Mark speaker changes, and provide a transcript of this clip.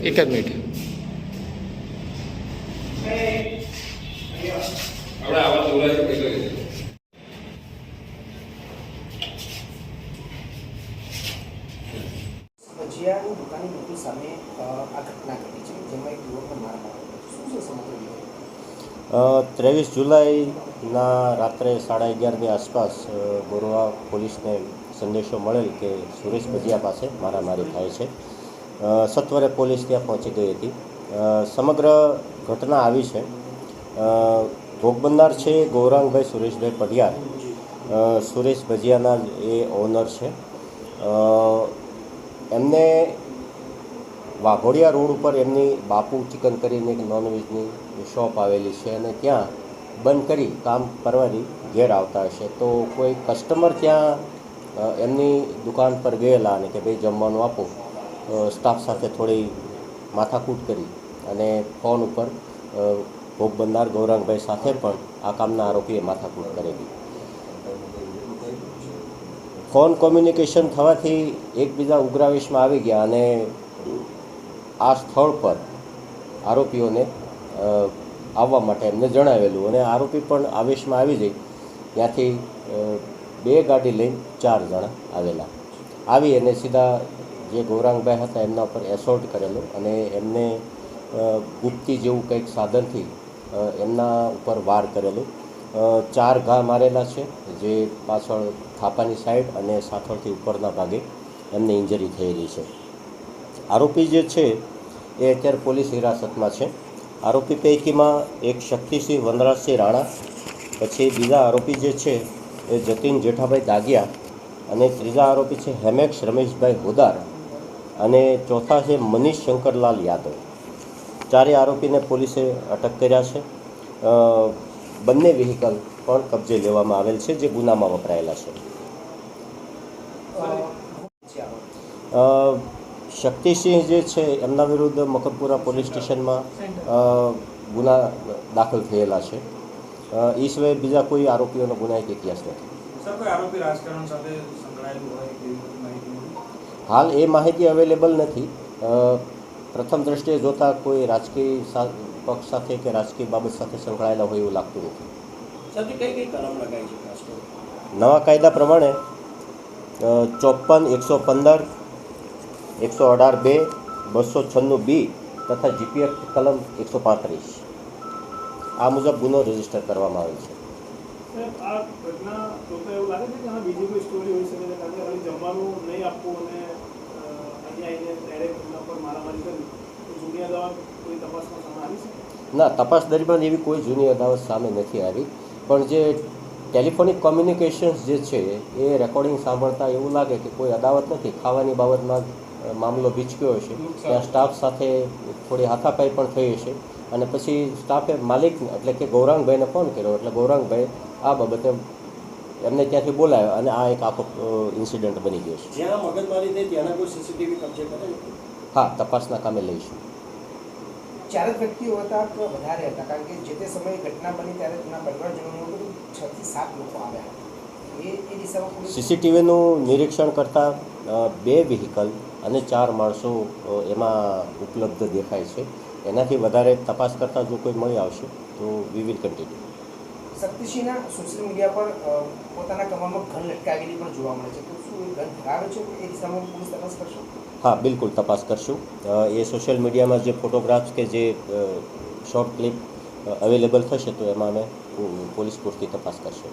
Speaker 1: એક જ મિનિટ
Speaker 2: આપણે આવા દોરા છે એટલે
Speaker 3: ભજીયાની દુકાનની મોટી સામે અ, આ ઘટના ઘટી છે જેમાં એક યુવકને માર માર્યો હતો. શું છે સમગ્ર વિગત
Speaker 4: ત્રેવીસ જુલાઈના રાત્રે સાડા અગિયારની આસપાસ ગોરવા પોલીસને સંદેશો મળેલ કે સુરેશ ભજીયા પાસે મારામારી થાય છે. સત્વરે પોલીસ ત્યાં પહોંચી ગઈ હતી. સમગ્ર ઘટના આવી છે. ભોગ છે ગૌરાંગભાઈ સુરેશભાઈ પઢિયાર. સુરેશ ભજીયાના એ ઓનર છે. એમને વાઘોડિયા રોડ ઉપર એમની બાપુ ચિકન કરીને એક નોનવેજની શોપ આવેલી છે અને ત્યાં બંધ કરી કામ કરવાની ઘેર આવતા હશે. તો કોઈ કસ્ટમર ત્યાં એમની દુકાન પર ગયેલા અને કે ભાઈ જમવાનું આપો સ્ટાફ સાથે થોડી માથાકૂટ કરી અને ફોન ઉપર ભોગ બનનાર ગૌરાંગભાઈ સાથે પણ આ કામના આરોપીએ માથાકૂટ કરેલી. ફોન કોમ્યુનિકેશન થવાથી એકબીજા ઉગ્રાવેશમાં આવી ગયા અને આ સ્થળ પર આરોપીઓને આવવા માટે એમને જણાવેલું અને આરોપી પણ આવેશમાં આવી જઈ. ત્યાંથી બે ગાડી લઈને ચાર જણા આવેલા. આવી અને સીધા જે ગૌરાંગભાઈ હતા એમના ઉપર એસોલ્ટ કરેલો અને એમને ગુપ્તી જેવું કંઈક સાધનથી એમના ઉપર વાર કરેલો. ચાર ઘા મારેલા છે, જે પાછળ થાપાની સાઈડ અને સાથળથી ઉપરના ભાગે એમને ઇન્જરી થયેલી છે. આરોપી જે છે એ અત્યારે પોલીસ હિરાસતમાં છે. આરોપી પૈકીમાં એક શક્તિસિંહ વનરાજસિંહ રાણા પછી બીજા આરોપી જે છે એ જતીન જેઠાભાઈ દાગિયા અને ત્રીજા આરોપી છે હેમેક્ષ રમેશભાઈ હોદાર અને ચોથા છે મનીષ શંકરલાલ યાદવ. ચારે આરોપીને પોલીસે અટક કર્યા છે. બંને વ્હીકલ પણ કબજે લેવામાં આવેલ છે જે ગુનામાં વપરાયેલા છે. શક્તિસિંહ જે છે એમના વિરુદ્ધ મકરપુરા પોલીસ સ્ટેશનમાં ગુના દાખલ થયેલા છે. એ સિવાય બીજા કોઈ આરોપીઓનો ગુનાહિત ઇતિહાસ નથી. હાલ એ માહિતી અવેલેબલ નથી. પ્રથમ દ્રષ્ટિએ જોતાં કોઈ રાજકીય પક્ષ સાથે કે રાજકીય બાબત સાથે સંકળાયેલા હોય એવું લાગતું નથી. નવા કાયદા પ્રમાણે ચોપન એકસો પંદર એકસો અઢાર બે બસો છન્નું બી તથા જીપીએફ કલમ એકસો પાંત્રીસ. આ મુજબ ગુનો રજિસ્ટર કરવામાં
Speaker 5: આવી છે
Speaker 4: ના તપાસ દરમિયાન એવી કોઈ જૂની અદાવત સામે નથી આવી. પણ જે ટેલિફોનિક કોમ્યુનિકેશન્સ જે છે એ રેકોર્ડિંગ સાંભળતા એવું લાગે કે કોઈ અદાવત નથી ખાવાની બાબતમાં મામલો ભીચક્યો હશે. ત્યાં સ્ટાફ સાથે થોડી હાથાપાઈ પણ થઈ હશે. અને પછી સ્ટાફે માલિક એટલે કે ગૌરાંગભાઈને ફોન કર્યો. એટલે ગૌરાંગભાઈ આ બાબતે એમને ત્યાંથી બોલાવ્યો અને આ એક આખો ઇન્સિડન્ટ બની ગયો છે.
Speaker 3: જ્યાં મગજમારી થઈ ત્યાંના કોઈ સીસીટીવી કબજે કરે
Speaker 4: હા તપાસના કામે લઈશું.
Speaker 3: ચાર જ વ્યક્તિઓ હતા વધારે હતા. કારણ કે જે તે સમયે ઘટના બની ત્યારે તેના પરિવારજનોનું બધું છ થી સાત લોકો આવ્યા. હતા એ એ દિશામાં
Speaker 4: સીસીટીવીનું નિરીક્ષણ કરતાં બે વ્હીકલ અને ચાર માણસો એમાં ઉપલબ્ધ દેખાય છે. એનાથી વધારે તપાસ કરતાં જો કોઈ મળી આવશે તો વી વિલ કન્ટિન્યુ
Speaker 3: શક્તિસિંહના સોશિયલ મીડિયા પર પોતાના કમરમાં ઘન લટકાવેલી પણ જોવા મળે છે. તો શું ઘન ધરાવે છે? એ દિશામાં પોલીસ તપાસ કરશો?
Speaker 4: હા બિલકુલ તપાસ કરશું. એ સોશિયલ મીડિયામાં જે ફોટોગ્રાફ્સ કે જે શોર્ટ ક્લિપ અવેલેબલ થશે તો એમાં અમે પોલીસ પૂરતી તપાસ કરશું.